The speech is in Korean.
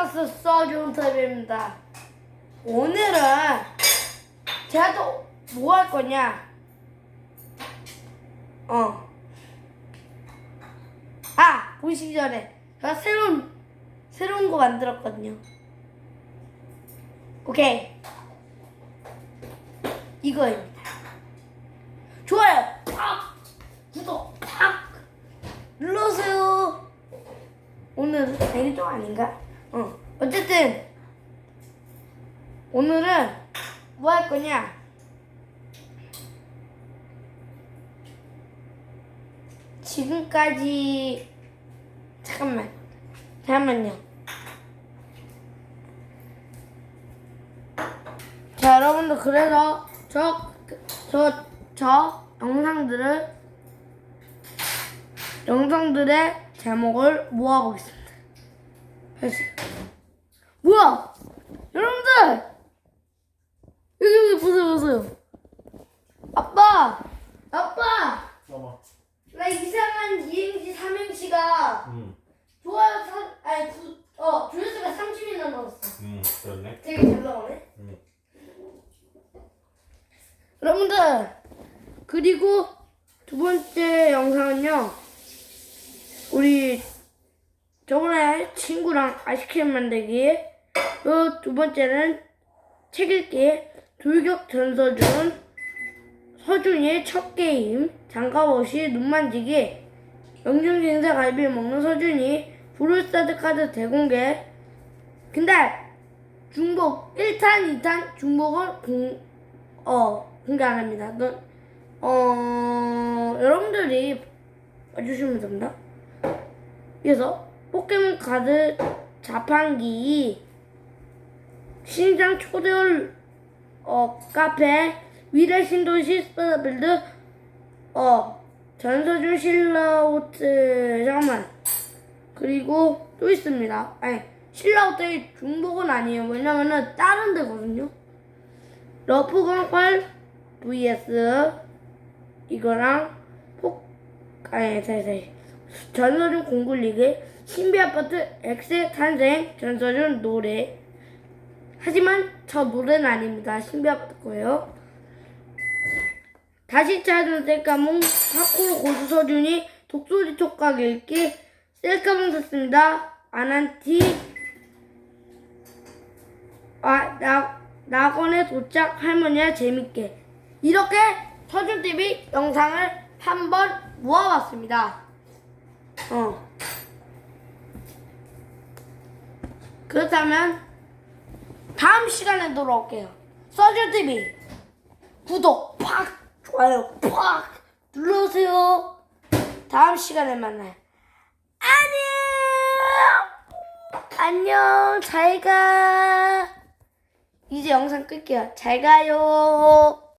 크리스마스 써준 탑입니다. 오늘은 제가 또 뭐 할 거냐? 어. 아 보시기 전에 제가 새로운 새로운 거 만들었거든요. 오케이. 이거입니다. 좋아요. 팍 구독 팍 눌러주세요. 오늘은 내일 좀 아닌가? 어. 어쨌든 오늘은 뭐 할 거냐? 지금까지 잠깐만 잠깐만요. 자 여러분들 그래서 저 저 저 영상들을 영상들의 제목을 모아보겠습니다. 뭐야? 여러분들! 여기, 여기 보세요, 보세요. 아빠! 아빠! 봐봐. 나 이상한 이행시 삼행시가 응, 좋아요, 사, 아니, 구, 어, 조회수가 30이나 넘었어. 응, 그렇네. 되게 잘 나오네. 응. 여러분들, 그리고 두 번째 영상은요, 우리 친구랑 아이스크림 만들기, 또 두 번째는 책 읽기, 돌격 전서준, 서준이의 첫 게임, 장갑없이 눈 만지기, 영중진사 갈비 먹는 서준이, 브루스타드 카드 대공개. 근데 중복 1탄, 2탄 중복은 공, 어, 공개 안 합니다. 너, 어, 여러분들이 봐주시면 됩니다. 그래서 포켓몬 카드 자판기 신장 초대열 어 카페 위례 신도시 스타빌드 어 전서준 실라우트 잠깐만 그리고 또 있습니다. 아니 실라우트의 중복은 아니에요. 왜냐면은 다른 데거든요. 러프 건팔 vs 이거랑 폭 아니 다시 전서준 공굴리그 신비 아파트 X의 탄생 전서준 노래. 하지만 저 노래는 아닙니다. 신비 아파트 거예요. 다시 찾은 셀카몽 파쿠르 고수 서준이 독소리 촉각 읽기 셀카몽 샀습니다. 아난티. 아, 나, 낙원에 도착 할머니와 재밌게. 이렇게 서준TV 영상을 한번 모아봤습니다. 어. 그렇다면, 다음 시간에 돌아올게요. 서준TV 구독 팍! 좋아요 팍! 눌러주세요. 다음 시간에 만나요. 안녕! 안녕, 잘 가. 이제 영상 끌게요. 잘 가요.